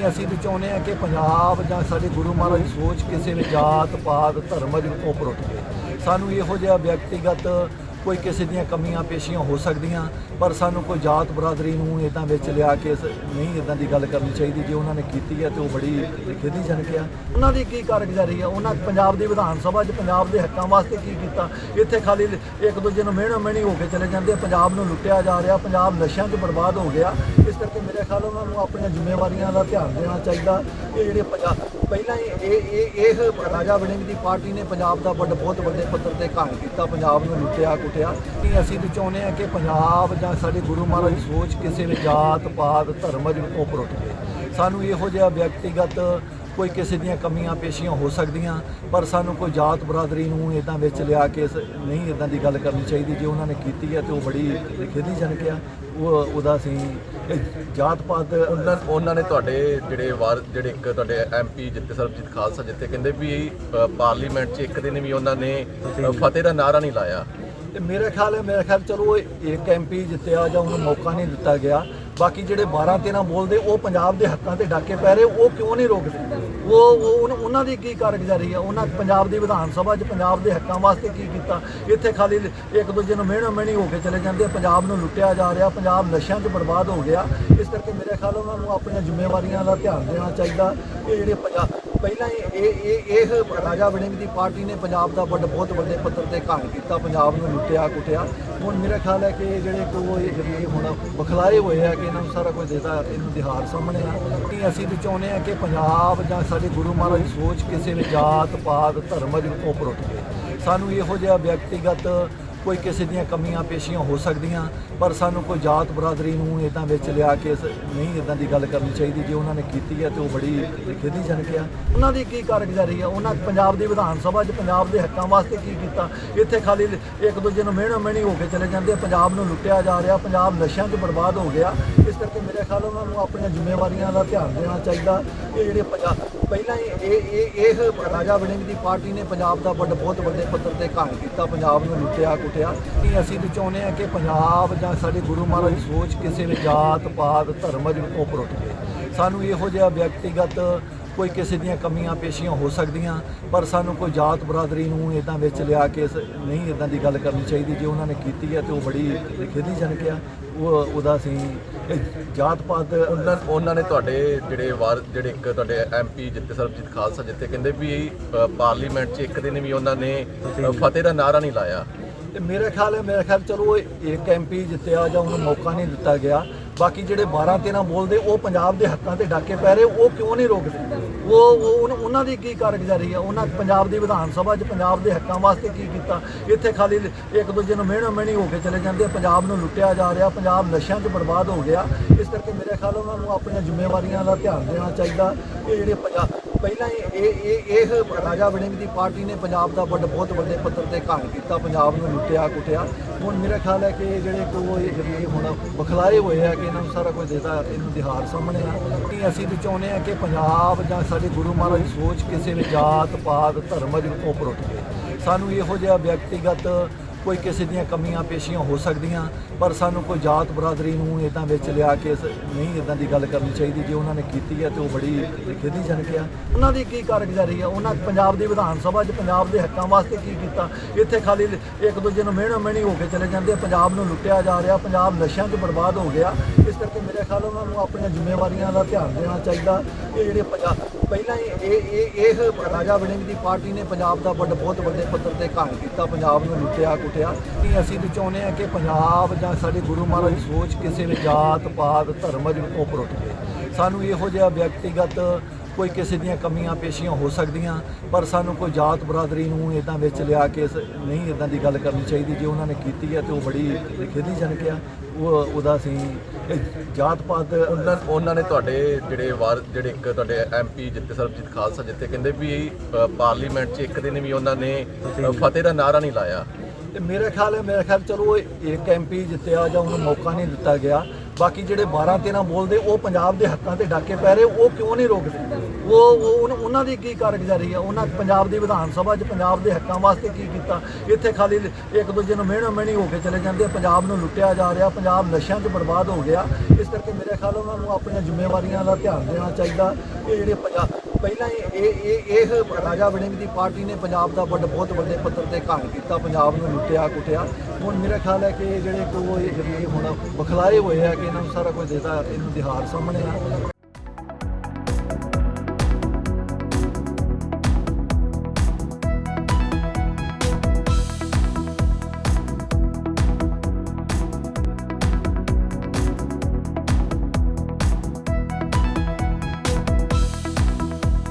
ਕਿ ਅਸੀਂ ਤਾਂ ਚਾਹੁੰਦੇ ਹਾਂ ਕਿ ਪੰਜਾਬ ਜਾਂ ਸਾਡੇ ਗੁਰੂ ਮਹਾਰਾਜ ਦੀ ਸੋਚ ਕਿਸੇ ਵੀ ਜਾਤ, ਪਾਤ, ਧਰਮ ਅਜੂ ਤੋਂ ਉੱਪਰ ਉੱਠ ਕੇ ਸਾਨੂੰ ਇਹੋ ਜਿਹਾ ਵਿਅਕਤੀਗਤ ਕੋਈ ਕਿਸੇ ਦੀਆਂ ਕਮੀਆਂ ਪੇਸ਼ੀਆਂ ਹੋ ਸਕਦੀਆਂ, ਪਰ ਸਾਨੂੰ ਕੋਈ ਜਾਤ ਬਰਾਦਰੀ ਨੂੰ ਇਦਾਂ ਵਿੱਚ ਲਿਆ ਕੇ ਸ- ਨਹੀਂ ਇਦਾਂ ਦੀ ਗੱਲ ਕਰਨੀ ਚਾਹੀਦੀ ਜੇ ਉਹਨਾਂ ਨੇ ਕੀਤੀ ਹੈ ਤੇ ਉਹ ਬੜੀ ਖੇਦੀਜਨਕ ਆ। ਉਹਨਾਂ ਦੀ ਕੀ ਕਾਰਗੁਜ਼ਾਰੀ ਆ? ਉਹਨਾਂ ਪੰਜਾਬ ਦੀ ਵਿਧਾਨ ਸਭਾ 'ਚ ਪੰਜਾਬ ਦੇ ਹੱਕਾਂ ਵਾਸਤੇ ਕੀ ਕੀਤਾ? ਇੱਥੇ ਖਾਲੀ ਇੱਕ ਦੂਜੇ ਨੂੰ ਮਿਹਣੋ ਮਿਹਣੀ ਹੋ ਕੇ ਚਲੇ ਜਾਂਦੇ ਪੰਜਾਬ ਨੂੰ ਲੁੱਟਿਆ ਜਾ ਰਿਹਾ, ਪੰਜਾਬ ਨਸ਼ਿਆਂ 'ਚ ਬਰਬਾਦ ਹੋ ਗਿਆ। ਇਸ ਕਰਕੇ ਮੇਰੇ ਖਿਆਲ ਉਹਨਾਂ ਨੂੰ ਆਪਣੀਆਂ ਜ਼ਿੰਮੇਵਾਰੀਆਂ ਦਾ ਧਿਆਨ ਦੇਣਾ ਚਾਹੀਦਾ। ਇਹ ਜਿਹੜੇ ਪੰਜਾਬ ਪਹਿਲਾਂ ਹੀ ਇਹ ਇਹ ਇਹ ਰਾਜਾ ਵੜਿੰਗ ਦੀ ਪਾਰਟੀ ਨੇ ਪੰਜਾਬ ਦਾ ਵੱਡ, ਬਹੁਤ ਵੱਡੇ ਪੱਧਰ ਤੇ ਘਾਣ ਕੀਤਾ, ਪੰਜਾਬ ਨੂੰ ਲੁੱਟਿਆ ਕੁੱਟਿਆ ਕਿ ਅਸੀਂ ਤਾਂ ਚਾਹੁੰਦੇ ਹਾਂ ਕਿ ਪੰਜਾਬ ਜਾਂ ਸਾਡੇ ਗੁਰੂ ਮਹਾਰਾਜ ਦੀ ਸੋਚ ਕਿਸੇ ਵੀ ਜਾਤ ਪਾਤ ਧਰਮ ਤੋਂ ਉੱਪਰ ਉੱਠ ਕੇ ਸਾਨੂੰ ਇਹੋ ਜਿਹਾ ਵਿਅਕਤੀਗਤ ਕੋਈ ਕਿਸੇ ਦੀਆਂ ਕਮੀਆਂ ਪੇਸ਼ੀਆਂ ਹੋ ਸਕਦੀਆਂ ਪਰ ਸਾਨੂੰ ਕੋਈ ਜਾਤ ਬਰਾਦਰੀ ਨੂੰ ਇਦਾਂ ਵਿੱਚ ਲਿਆ ਕੇ ਸ- ਨਹੀਂ ਇਦਾਂ ਦੀ ਗੱਲ ਕਰਨੀ ਚਾਹੀਦੀ ਜੇ ਉਹਨਾਂ ਨੇ ਕੀਤੀ ਹੈ ਤੇ ਉਹ ਬੜੀ ਖੇਦੀਜਨਕ ਆ। ਉਹ ਉਹਦਾ ਇਹ ਜਾਤ ਪਾਤ ਉਹਨਾਂ ਨੇ ਤੁਹਾਡੇ ਜਿਹੜੇ ਵਾਰ ਜਿਹੜੇ ਇੱਕ ਤੁਹਾਡੇ ਐਮਪੀ ਜਿੱਤੇ ਸਰਬਜੀਤ ਖਾਲਸਾ ਜਿੱਤੇ ਕਹਿੰਦੇ ਵੀ ਪਾਰਲੀਮੈਂਟ 'ਚ ਇੱਕ ਦਿਨ ਵੀ ਉਹਨਾਂ ਨੇ ਫਤਿਹ ਦਾ ਨਾਰਾ ਨਹੀਂ ਲਾਇਆ। ਤੇ ਮੇਰਾ ਖਿਆਲ ਹੈ, ਮੇਰੇ ਖਿਆਲ ਚਲੋ ਇਹ ਇੱਕ ਐਮਪੀ ਜਿੱਤਿਆ ਜਾਂ ਉਹਨੂੰ ਮੌਕਾ ਨਹੀਂ ਦਿੱਤਾ ਗਿਆ। ਬਾਕੀ ਜਿਹੜੇ 12 13 ਬੋਲਦੇ, ਉਹ ਪੰਜਾਬ ਦੇ ਹੱਕਾਂ ਤੇ ਡਾਕੇ ਪੈ ਰਹੇ, ਉਹ ਕਿਉਂ ਨਹੀਂ ਰੋਕਦੇ? ਉਹ ਉਹ ਉਹਨਾਂ ਦੀ ਕੀ ਕਾਰਗੁਜ਼ਾਰੀ ਆ ਉਹਨਾਂ ਪੰਜਾਬ ਦੀ ਵਿਧਾਨ ਸਭਾ 'ਚ ਪੰਜਾਬ ਦੇ ਹੱਕਾਂ ਵਾਸਤੇ ਕੀ ਕੀਤਾ? ਇੱਥੇ ਖਾਲੀ ਇੱਕ ਦੂਜੇ ਨੂੰ ਮਿਹਣੋ ਮਿਹਣੀ ਹੋ ਕੇ ਚਲੇ ਜਾਂਦੇ ਪੰਜਾਬ ਨੂੰ ਲੁੱਟਿਆ ਜਾ ਰਿਹਾ, ਪੰਜਾਬ ਨਸ਼ਿਆਂ 'ਚ ਬਰਬਾਦ ਹੋ ਗਿਆ। ਇਸ ਕਰਕੇ ਮੇਰੇ ਖਿਆਲ ਉਹਨਾਂ ਨੂੰ ਆਪਣੀਆਂ ਜ਼ਿੰਮੇਵਾਰੀਆਂ ਦਾ ਧਿਆਨ ਦੇਣਾ ਚਾਹੀਦਾ। ਇਹ ਜਿਹੜੇ ਪੰਜਾਬ ਪਹਿਲਾਂ ਹੀ ਇਹ ਇਹ ਇਹ ਰਾਜਾ ਵੜਿੰਗ ਦੀ ਪਾਰਟੀ ਨੇ ਪੰਜਾਬ ਦਾ ਵੱਡ ਬਹੁਤ ਵੱਡੇ ਪੱਧਰ ਤੇ ਘਾਣ ਕੀਤਾ, ਪੰਜਾਬ ਨੂੰ ਲੁੱਟਿਆ, ਕੁੱਟਿਆ। ਹੁਣ ਮੇਰਾ ਖਿਆਲ ਹੈ ਕਿ ਇਹ ਜਿਹੜੇ ਕੋ ਇਹ ਜਿਹੜੇ ਹੁਣ ਬਖਲਾਏ ਹੋਏ ਆ ਕਿ ਇਹਨਾਂ ਨੂੰ ਸਾਰਾ ਕੁਝ ਦੇਦਾ ਇਹਨੂੰ ਦਿਹਾਰ ਸਾਹਮਣੇ ਆ। ਕਿ ਅਸੀਂ ਤਾਂ ਚਾਹੁੰਦੇ ਹਾਂ ਕਿ ਪੰਜਾਬ ਜਾਂ ਸਾਡੇ ਗੁਰੂ ਮਹਾਰਾਜ ਦੀ ਸੋਚ ਕਿਸੇ ਵੀ ਜਾਤ, ਪਾਤ, ਧਰਮ ਅਜੂ ਉੱਪਰ ਉੱਠ ਕੇ ਸਾਨੂੰ ਇਹੋ ਜਿਹਾ ਵਿਅਕਤੀਗਤ ਕੋਈ ਕਿਸੇ ਦੀਆਂ ਕਮੀਆਂ ਪੇਸ਼ੀਆਂ ਹੋ ਸਕਦੀਆਂ, ਪਰ ਸਾਨੂੰ ਕੋਈ ਜਾਤ ਬਰਾਦਰੀ ਨੂੰ ਇਦਾਂ ਵਿੱਚ ਲਿਆ ਕੇ ਨਹੀਂ ਇਦਾਂ ਦੀ ਗੱਲ ਕਰਨੀ ਚਾਹੀਦੀ ਜੇ ਉਹਨਾਂ ਨੇ ਕੀਤੀ ਹੈ ਤੇ ਉਹ ਬੜੀ ਖੇਦੀਜਨਕ ਆ। ਉਹਨਾਂ ਦੀ ਕੀ ਕਾਰਗੁਜ਼ਾਰੀ ਆ? ਉਹਨਾਂ ਪੰਜਾਬ ਦੀ ਵਿਧਾਨ ਸਭਾ 'ਚ ਪੰਜਾਬ ਦੇ ਹੱਕਾਂ ਵਾਸਤੇ ਕੀ ਕੀਤਾ? ਇੱਥੇ ਖਾਲੀ ਇੱਕ ਦੂਜੇ ਨੂੰ ਮਿਹਣੋ ਮਿਹਣੀ ਹੋ ਕੇ ਚਲੇ ਜਾਂਦੇ ਪੰਜਾਬ ਨੂੰ ਲੁੱਟਿਆ ਜਾ ਰਿਹਾ, ਪੰਜਾਬ ਨਸ਼ਿਆਂ 'ਚ ਬਰਬਾਦ ਹੋ ਗਿਆ। ਕਰਕੇ ਮੇਰੇ ਖਿਆਲ ਉਹਨਾਂ ਨੂੰ ਆਪਣੀਆਂ ਜ਼ਿੰਮੇਵਾਰੀਆਂ ਦਾ ਧਿਆਨ ਦੇਣਾ ਚਾਹੀਦਾ। ਇਹ ਜਿਹੜੇ ਪੰਜਾਬ, ਪਹਿਲਾਂ ਹੀ ਇਹ ਇਹ ਇਹ ਰਾਜਾ ਵੜਿੰਗ ਦੀ ਪਾਰਟੀ ਨੇ ਪੰਜਾਬ ਦਾ ਵੱਡ, ਬਹੁਤ ਵੱਡੇ ਪੱਧਰ ਤੇ ਘਾਣ ਕੀਤਾ, ਪੰਜਾਬ ਨੂੰ ਲੁੱਟਿਆ, ਕੁੱਟਿਆ। ਕਿ ਅਸੀਂ ਤਾਂ ਚਾਹੁੰਦੇ ਹਾਂ ਕਿ ਪੰਜਾਬ ਜਾਂ ਸਾਡੇ ਗੁਰੂ ਮਹਾਰਾਜ ਦੀ ਸੋਚ ਕਿਸੇ ਵੀ ਜਾਤ, ਪਾਤ, ਧਰਮ ਅਜੂ ਉੱਪਰ ਉੱਠ ਕੇ ਸਾਨੂੰ ਇਹੋ ਜਿਹਾ ਵਿਅਕਤੀਗਤ ਕੋਈ ਕਿਸੇ ਦੀਆਂ ਕਮੀਆਂ ਪੇਸ਼ੀਆਂ ਹੋ ਸਕਦੀਆਂ ਪਰ ਸਾਨੂੰ ਕੋਈ ਜਾਤ ਬਰਾਦਰੀ ਨੂੰ ਇਦਾਂ ਵਿੱਚ ਲਿਆ ਕੇ ਸ- ਨਹੀਂ ਇਦਾਂ ਦੀ ਗੱਲ ਕਰਨੀ ਚਾਹੀਦੀ ਜੇ ਉਹਨਾਂ ਨੇ ਕੀਤੀ ਹੈ ਤੇ ਉਹ ਬੜੀ ਖੇਦੀਜਨਕ ਆ। ਉਹ ਉਹਦਾ ਇਹ ਜਾਤ ਪਾਤ ਉਹਨਾਂ ਉਹਨਾਂ ਨੇ ਤੁਹਾਡੇ ਜਿਹੜੇ ਵਾਰ ਜਿਹੜੇ ਇੱਕ ਤੁਹਾਡੇ ਐਮਪੀ ਜਿੱਤੇ ਸਰਬਜੀਤ ਖਾਲਸਾ ਜਿੱਤੇ ਕਹਿੰਦੇ ਵੀ ਪਾਰਲੀਮੈਂਟ 'ਚ ਇੱਕ ਦਿਨ ਵੀ ਉਹਨਾਂ ਨੇ ਫਤਿਹ ਦਾ ਨਾਰਾ ਨਹੀਂ ਲਾਇਆ। ਤੇ ਮੇਰੇ ਖਿਆਲ ਹੈ ਮੇਰੇ ਖਿਆਲ ਚਲੋ ਇੱਕ ਐਮਪੀ ਜਿੱਤਿਆ ਜਾਂ ਉਹਨੂੰ ਮੌਕਾ ਨਹੀਂ ਦਿੱਤਾ ਗਿਆ ਬਾਕੀ ਜਿਹੜੇ 12 13 ਬੋਲਦੇ ਉਹ ਪੰਜਾਬ ਦੇ ਹੱਕਾਂ ਤੇ ਡਾਕੇ ਪੈ ਰਹੇ, ਉਹ ਕਿਉਂ ਨਹੀਂ ਰੋਕਦੇ? ਉਹ ਉਹ ਉਹਨਾਂ ਦੀ ਕੀ ਕਾਰਗੁਜ਼ਾਰੀ ਆ? ਉਹਨਾਂ ਪੰਜਾਬ ਦੀ ਵਿਧਾਨ ਸਭਾ 'ਚ ਪੰਜਾਬ ਦੇ ਹੱਕਾਂ ਵਾਸਤੇ ਕੀ ਕੀਤਾ? ਇੱਥੇ ਖਾਲੀ ਇੱਕ ਦੂਜੇ ਨੂੰ ਮਿਹਣੋ ਮਿਹਣੀ ਹੋ ਕੇ ਚਲੇ ਜਾਂਦੇ ਪੰਜਾਬ ਨੂੰ ਲੁੱਟਿਆ ਜਾ ਰਿਹਾ, ਪੰਜਾਬ ਨਸ਼ਿਆਂ 'ਚ ਬਰਬਾਦ ਹੋ ਗਿਆ। ਇਸ ਕਰਕੇ ਮੇਰੇ ਖਿਆਲ ਉਹਨਾਂ ਨੂੰ ਆਪਣੀਆਂ ਜ਼ਿੰਮੇਵਾਰੀਆਂ ਦਾ ਧਿਆਨ ਦੇਣਾ ਚਾਹੀਦਾ। ਇਹ ਜਿਹੜੇ ਪੰਜਾਬ ਪਹਿਲਾਂ ਹੀ ਇਹ ਇਹ ਇਹ ਰਾਜਾ ਵੜਿੰਗ ਦੀ ਪਾਰਟੀ ਨੇ ਪੰਜਾਬ ਦਾ ਵੱਡ ਬਹੁਤ ਵੱਡੇ ਪੱਧਰ ਤੇ ਘਾਣ ਕੀਤਾ, ਪੰਜਾਬ ਨੂੰ ਲੁੱਟਿਆ, ਕੁੱਟਿਆ। ਹੁਣ ਮੇਰਾ ਖਿਆਲ ਹੈ ਕਿ ਇਹ ਜਿਹੜੇ ਕੋ ਇਹ ਜਿਹੜੇ ਹੁਣ ਬਖਲਾਏ ਹੋਏ ਆ ਕਿ ਇਹਨਾਂ ਨੂੰ ਸਾਰਾ ਕੁਝ ਦੇਦਾ ਇਹਨੂੰ ਦਿਹਾਰ ਸਾਹਮਣੇ ਆ। ਕਿ ਅਸੀਂ ਤਾਂ ਚਾਹੁੰਦੇ ਹਾਂ ਕਿ ਪੰਜਾਬ ਜਾਂ ਸਾਡੇ ਗੁਰੂ ਮਹਾਰਾਜ ਦੀ ਸੋਚ ਕਿਸੇ ਵੀ ਜਾਤ, ਪਾਤ, ਧਰਮ ਅਜੂ ਉੱਪਰ ਉੱਠ ਕੇ ਸਾਨੂੰ ਇਹੋ ਜਿਹਾ ਵਿਅਕਤੀਗਤ ਕੋਈ ਕਿਸੇ ਦੀਆਂ ਕਮੀਆਂ ਪੇਸ਼ੀਆਂ ਹੋ ਸਕਦੀਆਂ, ਪਰ ਸਾਨੂੰ ਕੋਈ ਜਾਤ ਬਰਾਦਰੀ ਨੂੰ ਇਦਾਂ ਵਿੱਚ ਲਿਆ ਕੇ ਸ- ਨਹੀਂ ਇਦਾਂ ਦੀ ਗੱਲ ਕਰਨੀ ਚਾਹੀਦੀ ਜੇ ਉਹਨਾਂ ਨੇ ਕੀਤੀ ਹੈ ਤੇ ਉਹ ਬੜੀ ਖੇਦੀਜਨਕ ਆ। ਉਹਨਾਂ ਦੀ ਕੀ ਕਾਰਗੁਜ਼ਾਰੀ ਆ? ਉਹਨਾਂ ਪੰਜਾਬ ਦੀ ਵਿਧਾਨ ਸਭਾ 'ਚ ਪੰਜਾਬ ਦੇ ਹੱਕਾਂ ਵਾਸਤੇ ਕੀ ਕੀਤਾ? ਇੱਥੇ ਖਾਲੀ ਇੱਕ ਦੂਜੇ ਨੂੰ ਮਿਹਣੋ ਮਿਹਣੀ ਹੋ ਕੇ ਚਲੇ ਜਾਂਦੇ ਪੰਜਾਬ ਨੂੰ ਲੁੱਟਿਆ ਜਾ ਰਿਹਾ, ਪੰਜਾਬ ਨਸ਼ਿਆਂ 'ਚ ਬਰਬਾਦ ਹੋ ਗਿਆ। ਇਸ ਕਰਕੇ ਮੇਰੇ ਖਿਆਲ ਉਹਨਾਂ ਨੂੰ ਆਪਣੀਆਂ ਜ਼ਿੰਮੇਵਾਰੀਆਂ ਦਾ ਧਿਆਨ ਦੇਣਾ ਚਾਹੀਦਾ। ਇਹ ਜਿਹੜੇ ਪੰਜਾਬ ਪਹਿਲਾਂ ਹੀ ਇਹ ਇਹ ਇਹ ਰਾਜਾ ਵੜਿੰਗ ਦੀ ਪਾਰਟੀ ਨੇ ਪੰਜਾਬ ਦਾ ਵੱਡ, ਬਹੁਤ ਵੱਡੇ ਪੱਧਰ ਤੇ ਘਾਣ ਕੀਤਾ, ਪੰਜਾਬ ਨੂੰ ਲੁੱਟਿਆ ਕੁੱਟਿਆ ਕਿ ਅਸੀਂ ਤਾਂ ਚਾਹੁੰਦੇ ਹਾਂ ਕਿ ਪੰਜਾਬ ਜਾਂ ਸਾਡੇ ਗੁਰੂ ਮਹਾਰਾਜ ਦੀ ਸੋਚ ਕਿਸੇ ਵੀ ਜਾਤ ਪਾਤ ਧਰਮ ਤੋਂ ਉੱਪਰ ਉੱਠ ਕੇ ਸਾਨੂੰ ਇਹੋ ਜਿਹਾ ਵਿਅਕਤੀਗਤ ਕੋਈ ਕਿਸੇ ਦੀਆਂ ਕਮੀਆਂ ਪੇਸ਼ੀਆਂ ਹੋ ਸਕਦੀਆਂ ਪਰ ਸਾਨੂੰ ਕੋਈ ਜਾਤ ਬਰਾਦਰੀ ਨੂੰ ਇਦਾਂ ਵਿੱਚ ਲਿਆ ਕੇ ਸ- ਨਹੀਂ ਇਦਾਂ ਦੀ ਗੱਲ ਕਰਨੀ ਚਾਹੀਦੀ ਜੇ ਉਹਨਾਂ ਨੇ ਕੀਤੀ ਹੈ ਤੇ ਉਹ ਬੜੀ ਖੇਦੀਜਨਕ ਆ। ਉਹ ਉਹਦਾ ਇਹ ਜਾਤ ਪਾਤ ਉਹਨਾਂ ਨੇ ਤੁਹਾਡੇ ਜਿਹੜੇ ਵਾਰ ਜਿਹੜੇ ਇੱਕ ਤੁਹਾਡੇ ਐਮਪੀ ਜਿੱਤੇ ਸਰਬਜੀਤ ਖਾਲਸਾ ਜਿੱਤੇ ਕਹਿੰਦੇ ਵੀ ਪਾਰਲੀਮੈਂਟ 'ਚ ਇੱਕ ਦਿਨ ਵੀ ਉਹਨਾਂ ਨੇ ਫਤਿਹ ਦਾ ਨਾਰਾ ਨਹੀਂ ਲਾਇਆ। ਤੇ ਮੇਰੇ ਖਿਆਲ ਹੈ, ਮੇਰੇ ਖਿਆਲ ਚਲੋ ਇਹ ਇੱਕ ਐਮਪੀ ਜਿੱਤਿਆ ਜਾਂ ਉਹਨੂੰ ਮੌਕਾ ਨਹੀਂ ਦਿੱਤਾ ਗਿਆ। ਬਾਕੀ ਜਿਹੜੇ 12 13 ਬੋਲਦੇ, ਉਹ ਪੰਜਾਬ ਦੇ ਹੱਕਾਂ ਤੇ ਡਾਕੇ ਪੈ ਰਹੇ, ਉਹ ਕਿਉਂ ਨਹੀਂ ਰੋਕਦੇ? ਉਹ, ਉਹ- ਉਹਨਾਂ- ਦੀ ਕੀ ਕਾਰਗੁਜ਼ਾਰੀ ਹੈ? ਉਹਨਾਂ ਪੰਜਾਬ ਦੀ ਵਿਧਾਨ ਸਭਾ 'ਚ ਪੰਜਾਬ ਦੇ ਹੱਕਾਂ ਵਾਸਤੇ ਕੀ ਕੀਤਾ? ਇੱਥੇ ਖਾਲੀ ਇੱਕ ਦੂਜੇ ਨੂੰ ਮਿਹਣੋ ਮਿਹਣੀ ਹੋ ਕੇ ਚਲੇ ਜਾਂਦੇ ਪੰਜਾਬ ਨੂੰ ਲੁੱਟਿਆ ਜਾ ਰਿਹਾ, ਪੰਜਾਬ ਨਸ਼ਿਆਂ 'ਚ ਬਰਬਾਦ ਹੋ ਗਿਆ। ਇਸ ਕਰਕੇ ਮੇਰੇ ਖਿਆਲ ਉਹਨਾਂ ਨੂੰ ਆਪਣੀਆਂ ਜ਼ਿੰਮੇਵਾਰੀਆਂ ਦਾ ਧਿਆਨ ਦੇਣਾ ਚਾਹੀਦਾ। ਇਹ ਜਿਹੜੇ ਪੰਜਾਬ ਪਹਿਲਾਂ ਹੀ ਇਹ ਇਹ ਇਹ ਰਾਜਾ ਵੜਿੰਗ ਦੀ ਪਾਰਟੀ ਨੇ ਪੰਜਾਬ ਦਾ ਵੱਡ ਬਹੁਤ ਵੱਡੇ ਪੱਧਰ ਤੇ ਘਾਣ ਕੀਤਾ, ਪੰਜਾਬ ਨੂੰ ਲੁੱਟਿਆ, ਕੁੱਟਿਆ। ਹੁਣ ਮੇਰਾ ਖਿਆਲ ਹੈ ਕਿ ਇਹ ਜਿਹੜੇ ਕੋ ਇਹ ਹੁਣ ਬਖਲਾਏ ਹੋਏ ਆ ਕਿ ਇਹਨਾਂ ਨੂੰ ਸਾਰਾ ਕੁਝ ਦੇਤਾ, ਇਹਨੂੰ ਦਿਹਾਰ ਸਾਹਮਣੇ ਆ।